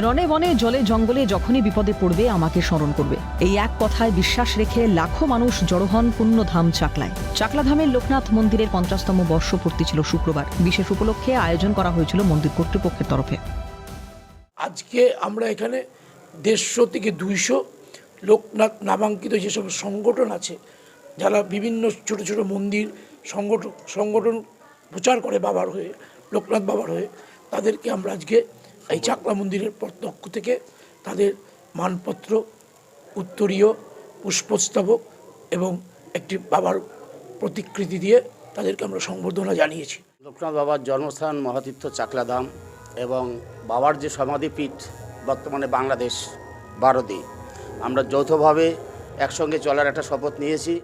রনে বনে জলে জঙ্গলে যখনই বিপদে পড়বে, আমাকে স্মরণ করবে। এই এক কথায় বিশ্বাস রেখে লাখো মানুষ জড়ো হন পুণ্যধাম চাকলায়। চাকলাধামের লোকনাথ মন্দিরের পঞ্চাশতম বর্ষপূর্তি ছিল শুক্রবার। বিশেষ উপলক্ষে আয়োজন করা হয়েছিল মন্দির কর্তৃপক্ষের তরফে। আজকে আমরা এখানে দেড়শো থেকে দুইশো লোকনাথ নামাঙ্কিত যেসব সংগঠন আছে, যারা বিভিন্ন ছোট ছোট মন্দির সংগঠন সংগঠন প্রচার করে বাবার হয়ে, লোকনাথ বাবার হয়ে, তাদেরকে আমরা আজকে এই চাকলা মন্দিরের পক্ষ থেকে তাদের মানপত্র উত্তরীয় পুষ্পস্তবক এবং একটি বাবার প্রতিকৃতি দিয়ে তাদেরকে আমরা সংবর্ধনা জানিয়েছি। লোকনাথ বাবার জন্মস্থান মহাতীর্থ চাকলাধাম এবং বাবার যে সমাধিপীঠ বর্তমানে বাংলাদেশ ভারতে আমরা যৌথভাবে একসঙ্গে চলার একটা শপথ নিয়েছি।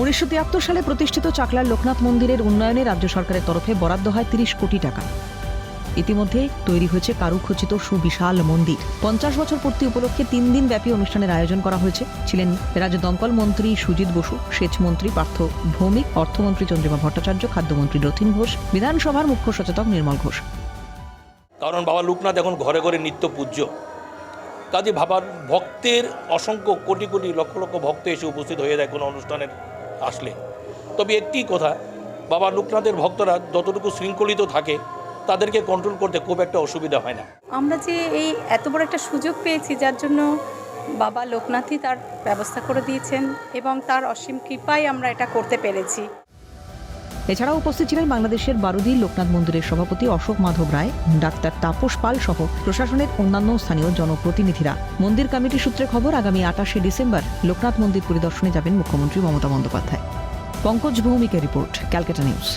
উনিশশো তিয়াত্তর সালে প্রতিষ্ঠিত চাকলার লোকনাথ মন্দিরের উন্নয়নে রাজ্য সরকারের তরফে বরাদ্দ হয় তিরিশ কোটি টাকা। ইতিমধ্যে তৈরি হয়েছে কারুখচিত সুবিশাল মন্দির। পঞ্চাশ বছর পূর্তি উপলক্ষে তিন দিন ব্যাপী অনুষ্ঠানের আয়োজন করা হয়েছে। ছিলেন রাজ্য দমকল মন্ত্রী সুজিত বসু, সেচ মন্ত্রী পার্থ ভৌমিক, অর্থমন্ত্রী চন্দ্রিমা ভট্টাচার্য, খাদ্যমন্ত্রী রথিন ঘোষ, বিধানসভার মুখ্য সচেতক নির্মল ঘোষ। কারণ বাবা লোকনাথ এখন ঘরে ঘরে নিত্য পূজ্য। কাজে ভাবার ভক্তের অসংখ্য কোটি কোটি লক্ষ লক্ষ ভক্ত এসে উপস্থিত হয়ে যায় কোনো অনুষ্ঠানের আসলে। তবে একটি কথা, বাবা লোকনাথের ভক্তরা যতটুকু শৃঙ্খলিত থাকে তাদেরকে কন্ট্রোল করতে খুব একটা অসুবিধা হয় না। আমরা যে এই এত বড় একটা সুযোগ পেয়েছি যার জন্য বাবা লোকনাথই তার ব্যবস্থা করে দিয়েছেন এবং তার অসীম কৃপায় আমরা এটা করতে পেরেছি। এছাড়াও উপস্থিত ছিলেন বাংলাদেশের বারুদি লোকনাথ মন্দিরের সভাপতি অশোক মাধব রায় ডাক্তার তাপস পাল সহ প্রশাসনের অন্যান্য স্থানীয় জনপ্রতিনিধিরা। মন্দির কমিটি সূত্রে খবর আগামী আটাশে ডিসেম্বর লোকনাথ মন্দির পরিদর্শনে যাবেন মুখ্যমন্ত্রী মমতা বন্দ্যোপাধ্যায়। পঙ্কজ ভৌমিকের রিপোর্ট ক্যালকাটা নিউজ।